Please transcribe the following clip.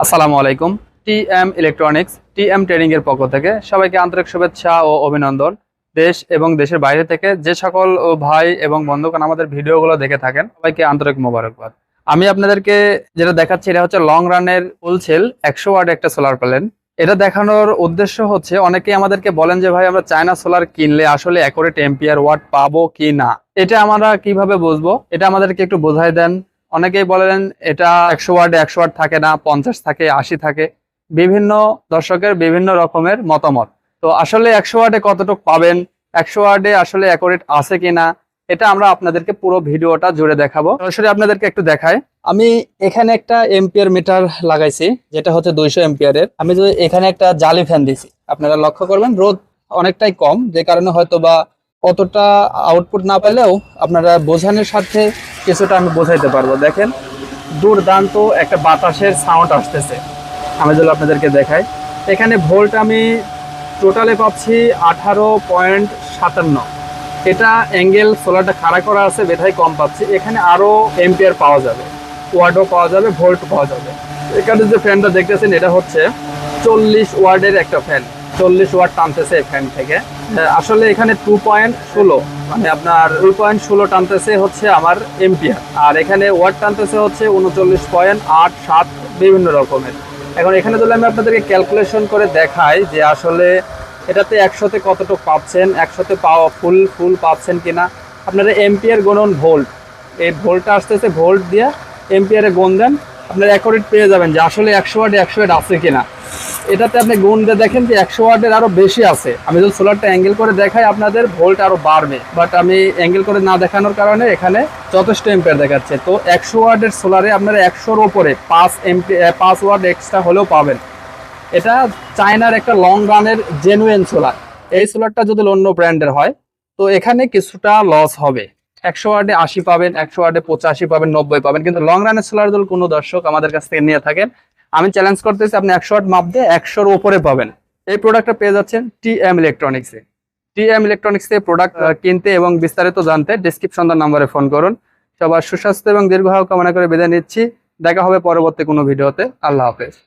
আসসালামু আলাইকুম। T M electronics T M trading এর পক্ষ থেকে সবাইকে আন্তরিক শুভেচ্ছা ও অভিনন্দন। দেশ এবং দেশের বাইরে থেকে যে সকল ভাই এবং বন্ধুগণ আমাদের ভিডিওগুলো দেখে থাকেন, সবাইকে আন্তরিক মোবারকবাদ। আমি আপনাদেরকে যেটা দেখাচ্ছি, এটা হচ্ছে লং রানের ফুলছেল একশো ওয়ার্ড একটা সোলার প্যানেল এটা দেখানোর উদ্দেশ্য হচ্ছে, অনেকেই আমাদেরকে বলেন যে, ভাই, আমরা চায়না সোলার কিনলে আসলে অ্যাকোরেট এম্পিয়ার ওয়াট পাবো কি না? এটা আমরা কীভাবে বুঝব? এটা আমাদেরকে একটু বোঝাই দেন। অনেকেই বলেন এটা একশো ওয়ার্ডে একশো ওয়ার্ড থাকে না, পঞ্চাশ থাকে, আশি থাকে। বিভিন্ন দর্শকের বিভিন্ন রকমের মতামত। তো আসলে একশো ওয়ার্ডে কতটুকু পাবেন? একশো ওয়ার্ডে আসলে অ্যাকোরেট আছে কিনা? এটা আমরা আপনাদেরকে পুরো ভিডিওটা জুড়ে দেখাবো। সরাসরি আপনাদেরকে একটু দেখায় আমি এখানে একটা এম্পিয়ার মিটার লাগাইছি, যেটা হচ্ছে দুইশো এম্পিয়ারের আমি যদি এখানে একটা জালি ফ্যান দিছি আপনারা লক্ষ্য করবেন, রোদ অনেকটাই কম, যে কারণে হয়তো বা অতটা আউটপুট না পেলেও আপনারা বোঝানোর সাথে কিছুটা আমি বোঝাইতে পারব। দেখেন, দুর্দান্ত একটা বাতাসের সাউন্ড আসতেছে। আমি যদি আপনাদেরকে দেখাই, এখানে ভোল্ট আমি টোটালে পাচ্ছি আঠারো পয়েন্ট সাতান্ন। এটা অ্যাঙ্গেল সোলারটা খাড়া করা আছে বেথায় কম পাচ্ছি। এখানে আরও এম্পিয়ার পাওয়া যাবে ওয়ার্ডও পাওয়া যাবে ভোল্ট পাওয়া যাবে। এখানে যে ফ্যানটা দেখতেছেন, এটা হচ্ছে চল্লিশ ওয়ার্ডের একটা ফ্যান চল্লিশ ওয়ার্ড টানতেছে ফ্যান থেকে। আসলে এখানে টু পয়েন্ট ষোলো মানে আপনার টু পয়েন্ট ষোলো টানতেছে হচ্ছে আমার এম্পিয়ার আর এখানে ওয়ার্ড টানতেছে হচ্ছে উনচল্লিশ পয়েন্ট আট সাত বিভিন্ন রকমের। এখন এখানে যদি আমি আপনাদেরকে ক্যালকুলেশন করে দেখাই যে আসলে এটাতে একশোতে কতটুকু পাচ্ছেন, একশোতে পাওয়া ফুল ফুল পাচ্ছেন কিনা, আপনারা এমপিয়ার গুণন ভোল্ট এই ভোল্টটা আসতেছে ভোল্ট দিয়ে এমপিয়ারে গুণ দেন, আপনারা অ্যাকোরেট পেয়ে যাবেন যে আসলে একশো ওয়ার্ডে একশো ওয়ার্ড আছে কিনা। এটাতে আপনি গুণ দিয়ে দেখেন যে একশো ওয়ার্ডের আরও বেশি আছে। আমি যদি সোলারটা অ্যাঙ্গেল করে দেখাই, আপনাদের ভোল্ট আরও বাড়বে। বাট আমি অ্যাঙ্গেল করে না দেখানোর কারণে এখানে যথেষ্ট এম্পিয়ার দেখাচ্ছে। তো একশো ওয়ার্ডের সোলারে আপনারা একশোর ওপরে পাঁচ এমপি পাঁচ ওয়ার্ড এক্সট্রা হলেও পাবেন। এটা চায়নার একটা লং রানের জেনুইন সোলার এই সোলারটা যদি অন্য ব্র্যান্ডের হয়, তো এখানে কিছুটা লস হবে। একশো ওয়ার্ডে আশি পাবেন, একশো ওয়ার্ডে পঁচাশি পাবেন, নব্বই পাবেন। কিন্তু লং রানের সোলার যদি কোনো দর্শক আমাদের কাছ থেকে নিয়ে থাকেন। আমি চ্যালেঞ্জ করতেছি, আপনি একশো আট মাপ দিয়ে একশোর ওপরে পাবেন। এই প্রোডাক্টটা পেয়ে যাচ্ছেন টি এম ইলেকট্রনিক্সে টি এম ইলেকট্রনিক্সে প্রোডাক্ট কিনতে এবং বিস্তারিত জানতে ডিসক্রিপশন নাম্বারে ফোন করুন। সবার সুস্বাস্থ্য এবং দীর্ঘ কামনা করে বিদায় নিচ্ছি। দেখা হবে পরবর্তী কোনো ভিডিওতে। আল্লাহ হাফেজ।